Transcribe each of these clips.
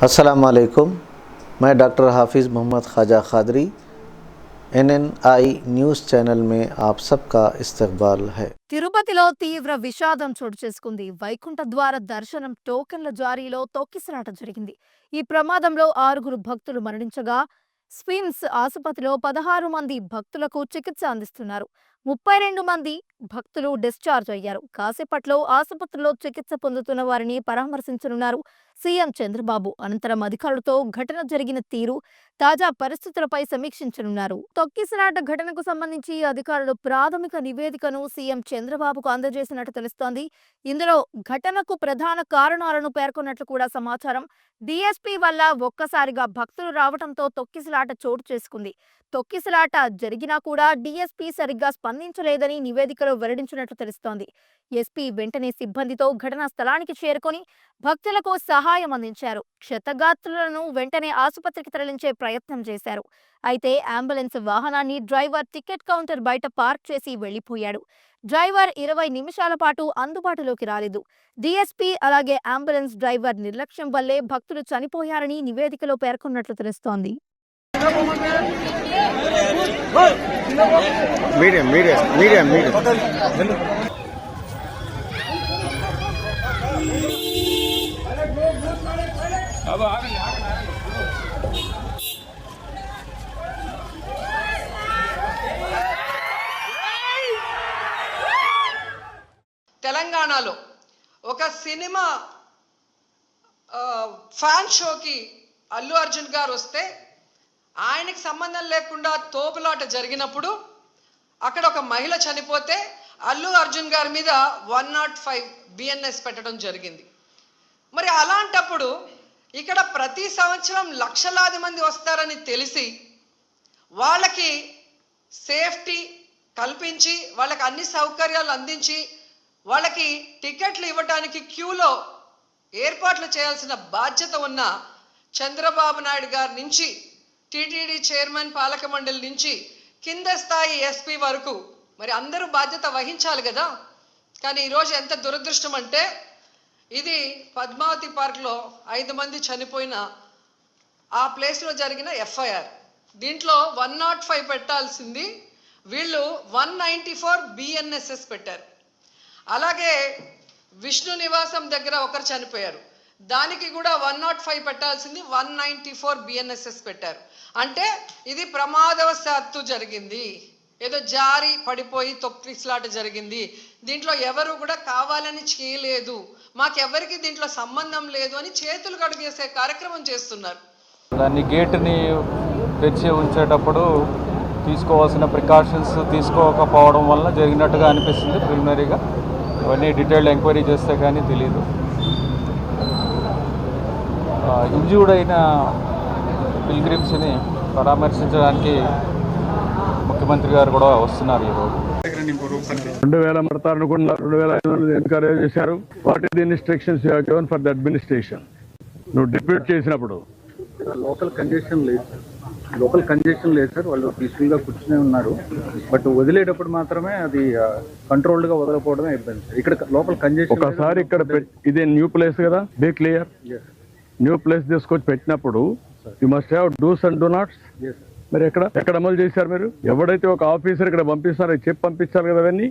अस्सलाम वालेकुम मैं doctor Hafiz Mohammed Khwaja Khadri N N I news channel में आप सबका इस्तकबाल है తిరుపతిలో తీవ్ర విషాదం చోటు చేసుకుంది వైకుంఠ ద్వార దర్శనం టోకెన్ల జారీలో తొక్కిసలాట జరిగింది ఈ ప్రమాదంలో ఆరుగురు భక్తులు మరణించగా స్విమ్స్ ఆసుపత్రిలో పదహారు మంది భక్తులకు చికిత్స అందిస్తున్నారు ముప్పై రెండు మంది భక్తులు డిశ్చార్జ్ అయ్యారు. కాసేపట్లో ఆసుపత్రిలో చికిత్స పొందుతున్న వారిని పరామర్శించనున్నారు సీఎం చంద్రబాబు. అనంతరం అధికారులతో ఘటన జరిగిన తీరు తాజా పరిస్థితులపై సమీక్షించనున్నారు. తొక్కిసలాట ఘటనకు సంబంధించి అధికారులు ప్రాథమిక నివేదికను సీఎం చంద్రబాబుకు అందజేసినట్టు తెలుస్తోంది. ఇందులో ఘటనకు ప్రధాన కారణాలను పేర్కొన్నట్లు కూడా సమాచారం. డిఎస్పీ వల్ల ఒక్కసారిగా భక్తులు రావడంతో తొక్కిసలాట చోటు చేసుకుంది. తొక్కిసలాట జరిగినా కూడా డిఎస్పీ సరిగ్గా స్పందించలేదని నివేదికలో వెల్లడించినట్లు తెలుస్తోంది. ఎస్పీ వెంటనే సిబ్బందితో ఘటనా స్థలానికి చేరుకొని భక్తులకు సహాయం అందించారు. క్షతగాత్రులను వెంటనే ఆసుపత్రికి తరలించే ప్రయత్నం చేశారు. అయితే అంబులెన్స్ వాహనాన్ని డ్రైవర్ టికెట్ కౌంటర్ బయట పార్క్ చేసి వెళ్ళిపోయాడు డ్రైవర్ ఇరవై నిమిషాల పాటు అందుబాటులోకి రాలేదు. డీఎస్పీ అలాగే అంబులెన్స్ డ్రైవర్ నిర్లక్ష్యం వల్లే భక్తులు చనిపోయారని నివేదికలో పేర్కొన్నట్లు తెలుస్తోంది. Medium medium medium medium. తెలంగాణలో ఒక సినిమా ఫ్యాన్ షోకి అల్లు అర్జున్ గారు వస్తే ఆయనకి సంబంధం లేకుండా తోపులాట జరిగినప్పుడు అక్కడ ఒక మహిళ చనిపోతే అల్లు అర్జున్ గారి మీద వన్ నాట్ ఫైవ్ బిఎన్ఎస్ పెట్టడం జరిగింది. మరి అలాంటప్పుడు ఇక్కడ ప్రతి సంవత్సరం లక్షలాది మంది వస్తారని తెలిసి వాళ్ళకి సేఫ్టీ కల్పించి వాళ్ళకి అన్ని సౌకర్యాలు అందించి వాళ్ళకి టికెట్లు ఇవ్వడానికి క్యూలో ఏర్పాట్లు చేయాల్సిన బాధ్యత ఉన్న చంద్రబాబు నాయుడు గారి నుంచి టీటీడీ చైర్మన్ పాలక మండలి నుంచి కింద స్థాయి ఎస్పీ వరకు మరి అందరూ బాధ్యత వహించాలి కదా. కానీ ఈరోజు ఎంత దురదృష్టం అంటే ఇది పద్మావతి పార్క్లో ఐదు మంది చనిపోయిన ఆ ప్లేస్లో జరిగిన ఎఫ్ఐఆర్. దీంట్లో వన్ నాట్ ఫైవ్ పెట్టాల్సింది వీళ్ళు వన్ నైంటీ ఫోర్ బిఎన్ఎస్ఎస్ పెట్టారు. అలాగే విష్ణు నివాసం దగ్గర ఒకరు చనిపోయారు. దానికి కూడా వన్ నాట్ ఫైవ్ పెట్టాల్సింది వన్ నైంటీ ఫోర్ బిఎన్ఎస్ఎస్ పెట్టారు. అంటే ఇది ప్రమాదవశాత్తు జరిగింది. ఏదో జారి పడిపోయి తొక్కిసలాట జరిగింది. దీంట్లో ఎవరు కూడా కావాలని చేయలేదు. మాకెవరికి దీంట్లో సంబంధం లేదు అని చేతులు కడుగేసే కార్యక్రమం చేస్తున్నారు. దాన్ని గేటుని తెచ్చి ఉంచేటప్పుడు తీసుకోవాల్సిన ప్రికాషన్స్ తీసుకోకపోవడం వల్ల జరిగినట్టుగా అనిపిస్తుంది ప్రిలిమినరీగా. అవన్నీ డీటెయిల్డ్ ఎంక్వైరీ చేస్తే కానీ తెలియదు ఇంజూర్డ్ అయిన పిల్గ్రిమ్స్ని పరామర్శించడానికి ముఖ్యమంత్రి గారు కూడా వస్తున్నారు ఈరోజు రెండు వేల మడతారు అనుకున్నారు రెండు వేల ఐదు వందలు ఎన్కరేజ్ చేశారు? What is the instructions you given for the administration నువ్వు డిప్యూట్ చేసినప్పుడు. లోకల్ కంజెషన్ లేదు. సార్ లోకల్ కంజెషన్ లేదు సార్ వాళ్ళు పీస్ఫుల్గా కూర్చునే ఉన్నారు. బట్ వదిలేటప్పుడు మాత్రమే అది కంట్రోల్డ్గా వదలకపోవడమే ఇబ్బంది ఇక్కడ లోకల్ కంజెషన్ ఒకసారి ఇక్కడ ఇదే న్యూ ప్లేస్ కదా? బీ క్లియర్ న్యూ ప్లేస్ తీసుకొచ్చి పెట్టినప్పుడు you must have dos and do nots మరి ఎక్కడ? ఎక్కడ అమలు చేశారు మీరు? ఎవడైతే ఒక ఆఫీసర్ ఇక్కడ పంపిస్తారో చెప్పి పంపించాలి కదా అవన్నీ?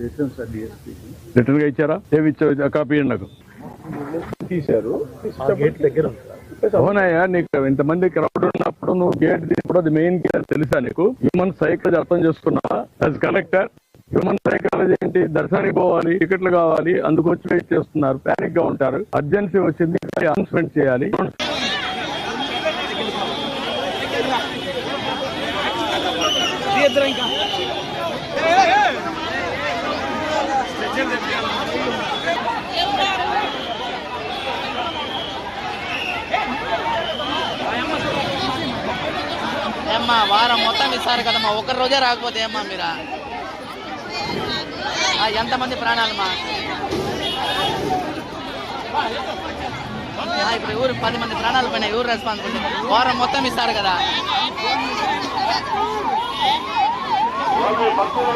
చేసాం సార్ డిఎస్పీ రిటర్న్గా ఇచ్చారా? ఏమి ఇచ్చారు? కాపీ నాకు. తీశారు. గేట్ దగ్గర అవునయ్యా నీకు ఇంతమంది క్రౌడ్ ఉన్నప్పుడు నువ్వు గేట్ అది మెయిన్ గేట్ తెలుసా నీకు? హ్యూమన్ సైకాలజీ అర్థం చేసుకున్నావా? యాజ్ కలెక్టర్ హ్యూమన్ సైకాలజీ ఏంటి? దర్శనానికి పోవాలి టికెట్లు కావాలి అందుకు వచ్చి వెయిట్ చేస్తున్నారు. ప్యానిక్గా ఉంటారు. అర్జెన్సీ వచ్చింది అనౌన్స్మెంట్ చేయాలి. ఏమ్మా వారం మొత్తం ఇస్తారు కదమ్మా. ఒక్క రోజే రాకపోతే ఏమ్మా మీరా? ఎంతమంది ప్రాణాలమ్మా ఆ, ఇప్పుడు ఊరు పది మంది ప్రాణాలు పోయినాయి ఎవరు రెస్పాన్సిబిలిటీ వారం మొత్తం ఇస్తారు కదా భక్తులు